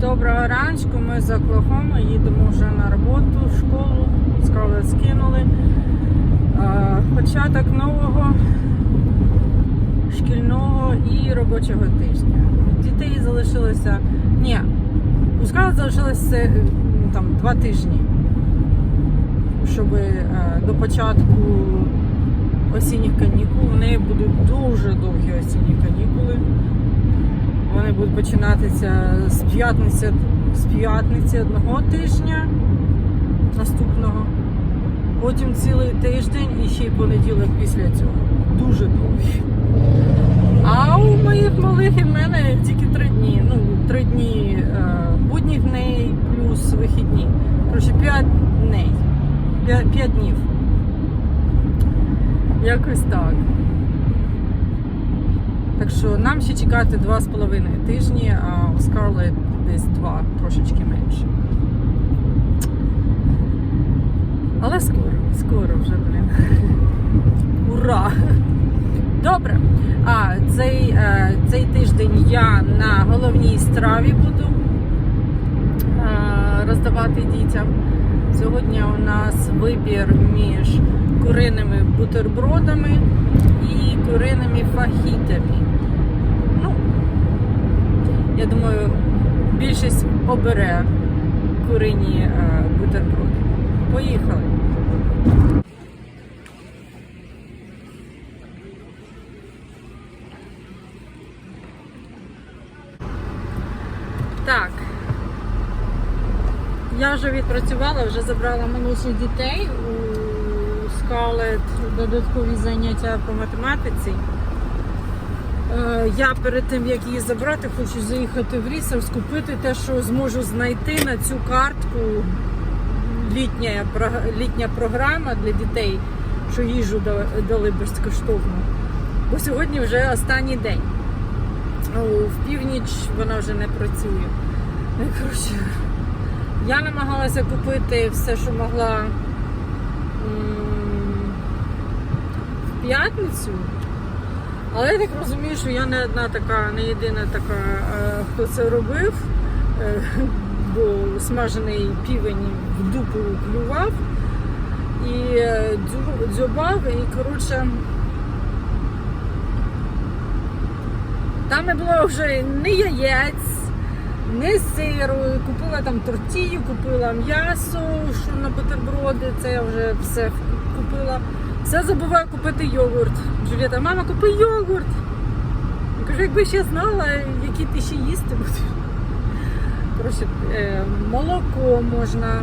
Доброго ранку, ми з Оклахоми, їдемо вже на роботу, в школу, скали скинули. Початок нового шкільного і робочого тижня. Дітей залишилося. Ні, у скали залишилося там два тижні, щоб е, до початку осінніх канікул. У неї будуть дуже довгі осінні канікули. Вони будуть починатися з п'ятниці, з п'ятниці одного тижня наступного. Потім цілий тиждень і ще й понеділок після цього. Дуже довгі. А у моїх малих і в мене тільки три дні. Ну, три дні е, будніх дней плюс вихідні. Коротше, п'ять. П'ять, п'ять днів. Якось так. Так що нам ще чекати два з половиною тижні, а у Scarlett десь два, трошечки менше. Але скоро, скоро вже, блін. Ура! Добре. А цей, е, цей тиждень я на головній страві буду е, роздавати дітям. Сьогодні у нас вибір між куриними бутербродами і куриними фахітами. Я думаю, більшість обере курині е, бутерброди. Поїхали. Так. Я вже відпрацювала, вже забрала молодших дітей у Scarlett додаткові заняття по математиці. Е, Я перед тим, як її забрати, хочу заїхати в Рісер, скупити те, що зможу знайти на цю картку. Літня, літня програма для дітей, що їжу да- дали безкоштовно. Бо сьогодні вже останній день. В північ вона вже не працює. Ну, коротше, я намагалася купити все, що могла в п'ятницю. Але я так розумію, що я не одна така, не єдина така, е, хто це робив, Е, бо смажений півень в дупу клював і е, дзьобав, і коротше. Там не було вже ні яєць, ні сиру. Купила там тортію, купила м'ясо, що на бутерброди, це я вже все купила. Все забуваю купити йогурт. Джуліта, мама, купи йогурт. Я кажу, якби ще знала, які ти ще їсти будеш. Коротше, е, молоко можна.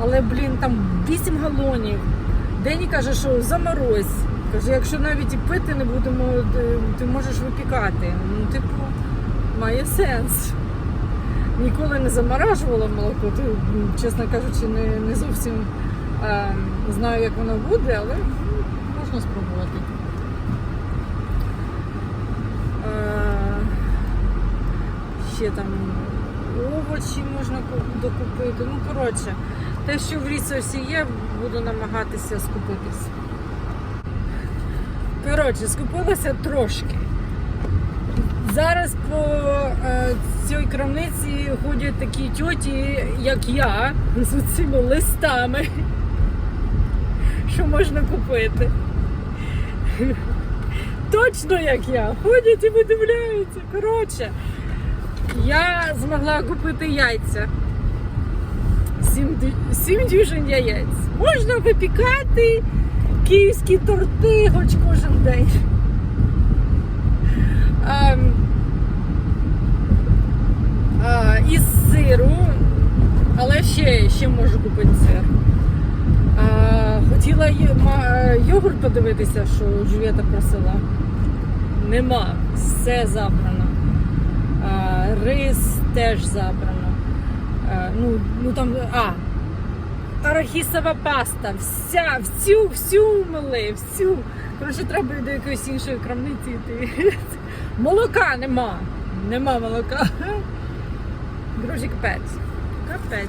Але, блін, там 8 галонів. Дені каже, що заморозь. Каже, якщо навіть і пити не будемо, ти- ти можеш випікати. Ну, типу, має сенс. Ніколи не заморажувала молоко, м, чесно кажучи, не, не зовсім е, знаю, як воно буде, але можна спробувати. Е, ще там овочі можна докупити. Ну, коротше, те, що в ресурсі є, буду намагатися скупитись. Коротше, скупилася трошки. Зараз по е, цій крамниці ходять такі тьоті, як я, з цими листами, що можна купити. Точно як я. Ходять і видивляються. Коротше, я змогла купити яйця. Сім, сім дюжин яєць. Можна випікати київські торти хоч кожен день. Ем, а, із сиру, але ще, ще можу купити сир. А, хотіла й- ма- йогурт подивитися, що Джулієта просила. Нема, все забрано. Рис теж забрано. Ну, ну там, а, арахісова паста, вся, всю, всю мили, всю. Коротше, треба до якоїсь іншої крамниці йти. Молока нема. Нема молока. Друзі, капець. Капець.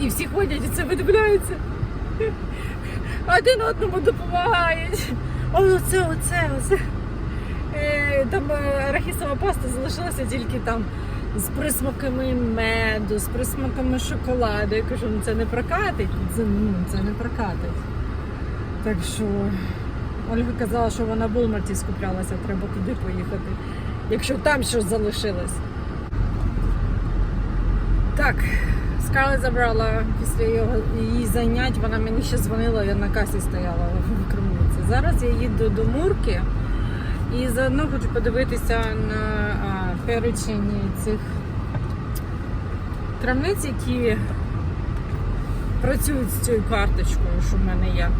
І всі ходять і це видивляються. Один одному допомагають. Оце, оце, оце. Е, Там е, арахісова паста залишилася тільки там з присмаками меду, з присмаками шоколаду. Я кажу, ну це не прокатить. Це, ну, це не прокатить. Так що Ольга казала, що вона в Булмарті скуплялася, треба туди поїхати, якщо там щось залишилось. Так, Скарлет забрала після його, її занять, вона мені ще дзвонила, я на касі стояла в Кремлиці. Зараз я їду до Мурки і заодно хочу подивитися на перечень цих крамниць, які працюють з цією карточкою, що в мене є.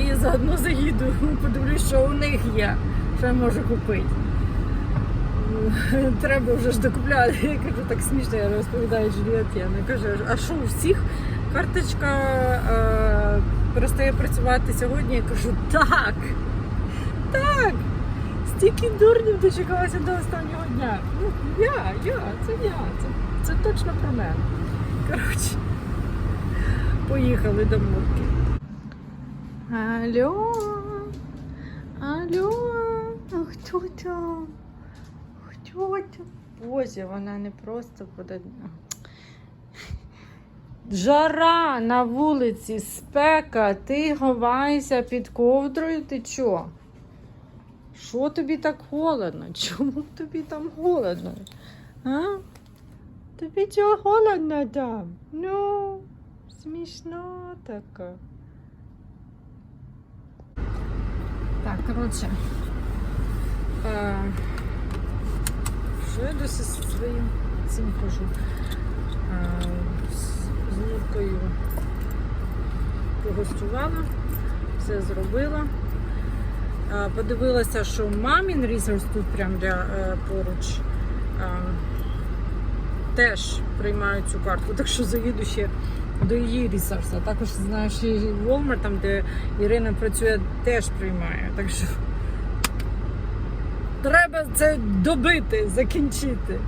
І заодно заїду, подивлюсь, що у них є, що я можу купити. Треба вже ж докупляти. Я кажу, так смішно, я розповідаю Джулієті. Вона каже, а що у всіх карточка е, перестає працювати сьогодні? Я кажу, так. Так. Стільки дурнів дочекалася до останнього дня. Ну, я, я, це я. Це, це точно про мене. Коротше, поїхали до Мурки. Алло, алло, хто там? Там? Боже, вона не просто подає. Жара на вулиці, спека, ти ховаєшся під ковдрою, ти чо? Що тобі так холодно? Чому тобі там холодно? А? Тобі чого холодно там? Ну, смішно така. Так, коротше. Е, що я досі зі своїм цим? Е, з, Муркою погостювала, все зробила. Подивилася, що мамін ресурс тут прямо для, е, поруч. Теж приймають цю картку, так що заїду ще до її ресурсу. А також знаю, що і Walmart, там, де Ірина працює, теж приймає. Так що треба це добити, закінчити.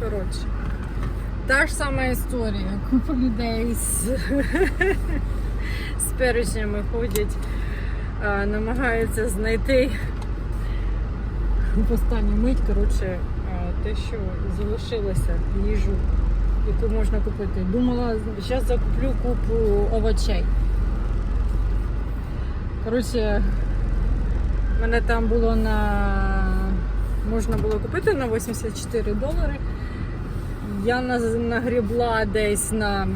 Коротше, та ж сама історія. Купа людей з, з перечнями ходять, намагаються знайти в останню мить, коротше, те, що залишилося, їжу, яку можна купити. Думала, зараз закуплю купу овочей. Коротше, мене там було на можна було купити на 84 долари. Я нагрібла десь на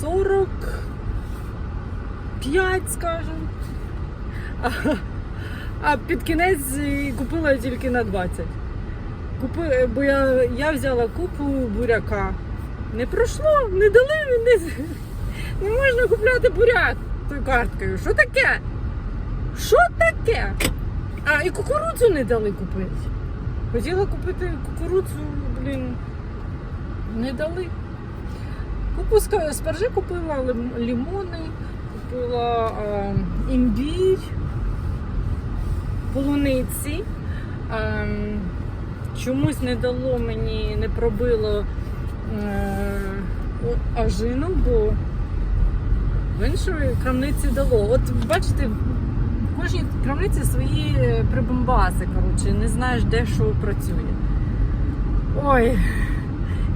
45, скажімо. А, а під кінець купила тільки на 20. Купи, бо я, я взяла купу буряка. Не пройшло, не дали, не, не можна купляти буряк тою карткою. Що таке? Що таке? А, і кукурудзу не дали купити. Хотіла купити кукурудзу, блін, не дали. Купу ска- спаржи купила лим- лимони, купила е, імбір, полуниці. Е, чомусь не дало мені, не пробило е, о- ажину, бо в іншої крамниці дало. От бачите, кожній крамниці свої е, прибамбаси, коротше, не знаєш, де що працює. Ой,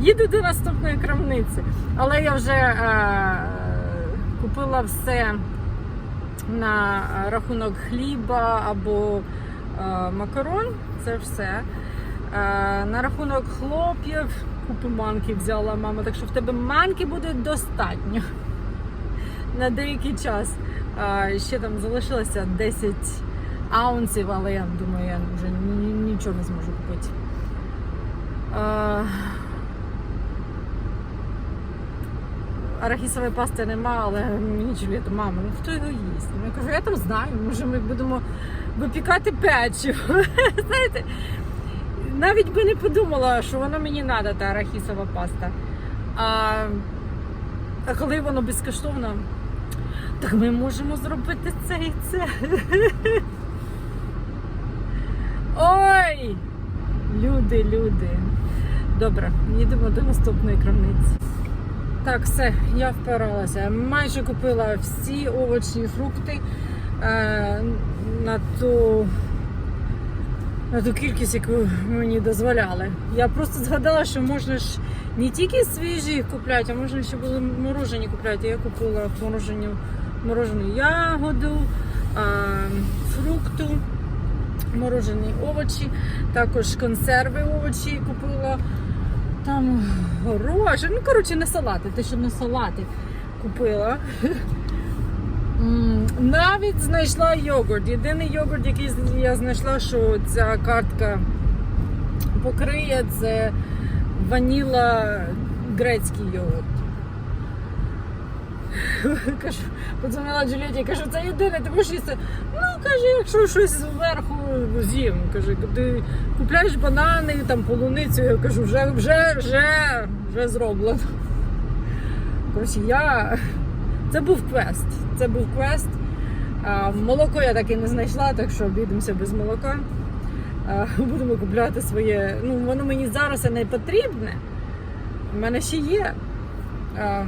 їду до наступної крамниці. Але я вже е, купила все на рахунок хліба або е, макарон. Це все. Е, на рахунок хлоп'їв купу манки взяла мама, так що в тебе манки буде достатньо на деякий час. Ще там залишилося 10 аунсів, але я думаю, я вже нічого не зможу купити. Арахісової пасти нема, але мені Джулієта, мама, ну хто його їсть? Я кажу, я там знаю, може ми будемо випікати печиво. Знаєте, навіть би не подумала, що воно мені треба, та арахісова паста. А коли воно безкоштовно, так ми можемо зробити це і це. Ой! Люди, люди. Добре, їдемо до наступної крамниці. Так, все, я впиралася. Майже купила всі овочі і фрукти е, на ту на ту кількість, яку мені дозволяли. Я просто згадала, що можна ж не тільки свіжі їх купляти, а можна ще було морожені купляти. Я купила морожені, морожену ягоду, фрукту, морожені овочі, також консерви овочі купила. Там гороші, ну коротше, не салати, те, що не салати купила. Навіть знайшла йогурт. Єдиний йогурт, який я знайшла, що ця картка покриє, це ваніла грецький йогурт. Кажу, подзвонила Джуліті, кажу, це єдине, ти можеш їсти. Ну, каже, якщо щось зверху з'їм. Каже, ти купляєш банани, там полуницю, я кажу, вже, вже, вже, вже зроблено. Коротше, я. Це був квест. Це був квест. А, молоко я так і не знайшла, так що обійдемося без молока. А, будемо купляти своє. Ну, воно мені зараз не потрібне. У мене ще є. А,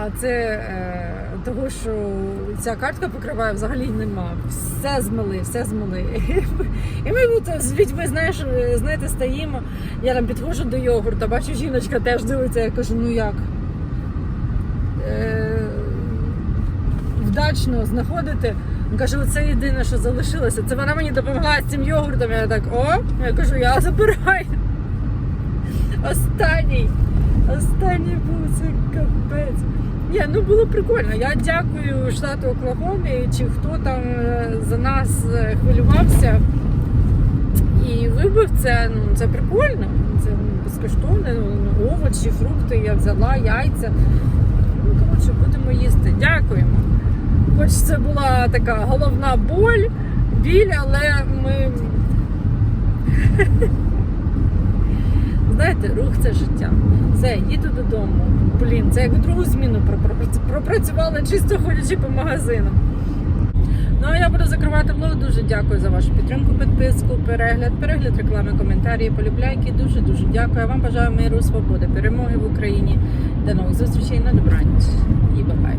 а це е, того, що ця картка покриває взагалі нема. Все змили, все змили. І ми от з дітьми, знаєш, знаєте, стоїмо. Я там підходжу до йогурта, бачу, жіночка теж дивиться, я кажу, ну як? Е, вдачно знаходити. Каже, оце єдине, що залишилося. Це вона мені допомогла з цим йогуртом. Я так, о, я кажу, я забираю. Останній. Останній був це капець. Ні, ну було прикольно. Я дякую штату Оклахомі, чи хто там е, за нас е, хвилювався і вибив це. Ну це прикольно. Це безкоштовно. Ну, овочі, фрукти я взяла, яйця. Ну, коротше, будемо їсти. Дякуємо. Хоч це була така головна боль, біль, але ми. Знаєте, рух це життя. Все, їду додому. Блін, це як другу зміну пропрацювала чисто ходячи по магазинам. Ну а я буду закривати влог. Дуже дякую за вашу підтримку, підписку, перегляд, перегляд реклами, коментарі, полюбляйки. Дуже дуже дякую. Вам бажаю миру, свободи, перемоги в Україні. До нових зустрічей на добраніч і бай-бай.